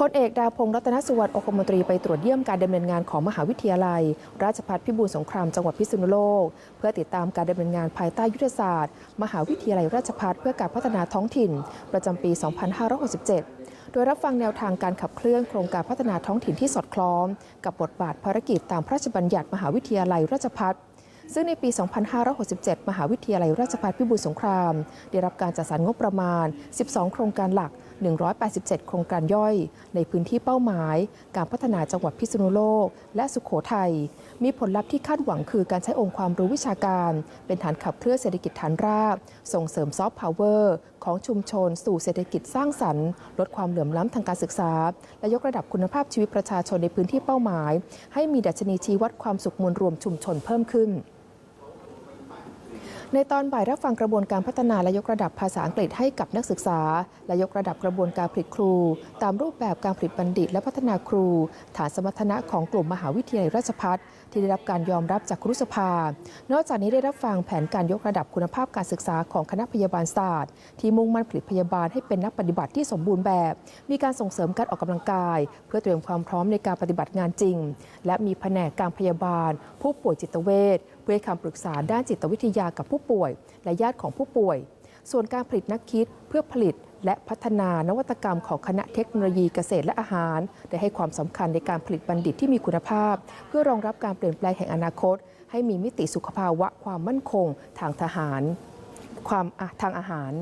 พลเอกดาวพงศ์รัตนสุวรรณองคมนตรีไปตรวจเยี่ยมการดำเนินงานของมหาวิทยาลัย ราชภัฏพิบูลสงครามจังหวัดพิษณุโลก เพื่อติดตามการดำเนินงานภายใต้ยุทธศาสตร์ มหาวิทยาลัยราชภัฏเพื่อการพัฒนาท้องถิ่น ประจำปี 2567 โดยรับฟังแนวทางการขับเคลื่อนโครงการพัฒนาท้องถิ่นที่สอดคล้อง กับบทบาทภารกิจตามพระราชบัญญัติมหาวิทยาลัยราชภัฏ ซึ่งในปี 2567 มหาวิทยาลัยราชภัฏพิบูลสงคราม ได้รับการจัดสรรงบประมาณ 12 โครงการหลัก 187 โครงการย่อย ในพื้นที่เป้าหมาย การพัฒนาจังหวัดพิษณุโลก และสุขโขทัย มีผลลัพธ์ที่คาดหวังคือการใช้องค์ความรู้วิชาการ เป็นฐานขับเคลื่อนเศรษฐกิจฐานราก ส่งเสริมซอฟต์พาวเวอร์ของชุมชน สู่เศรษฐกิจสร้างสรรค์ ลดความเหลื่อมล้ำทางการศึกษา และยกระดับคุณภาพชีวิตประชาชนในพื้นที่เป้าหมาย ให้มีดัชนีชี้วัดความสุขมวลรวมชุมชนเพิ่มขึ้น ในตอนบ่ายรับฟังกระบวนการพัฒนาและยกระดับภาษาอังกฤษให้กับนักศึกษา และยกระดับกระบวนการผลิตครู ตามรูปแบบการผลิตบัณฑิต และพัฒนาครู ฐานสมรรถนะของกลุ่มมหาวิทยาลัยราชภัฏที่ได้รับการยอมรับจากครุสภา นอกจากนี้ได้รับฟังแผนการยกระดับคุณภาพการศึกษาของคณะพยาบาลศาสตร์ ที่มุ่งมั่นผลิตพยาบาลให้เป็นนักปฏิบัติที่สมบูรณ์แบบ มีการส่งเสริมการออกกำลังกาย เพื่อเตรียมความพร้อมในการปฏิบัติงานจริง และมีแผนกการพยาบาล ผู้ป่วยจิตเวชเพื่อให้คำปรึกษาด้านจิตวิทยากับผู้ป่วย และญาติของผู้ป่วย ส่วนการผลิตนักคิดเพื่อผลิตและพัฒนานวัตกรรมของคณะเทคโนโลยีเกษตรและอาหาร ได้ให้ความสำคัญในการผลิตบัณฑิตที่มีคุณภาพ เพื่อรองรับการเปลี่ยนแปลงแห่งอนาคต ให้มีมิติสุขภาวะความมั่นคง ทางทหาร ความทางอาหาร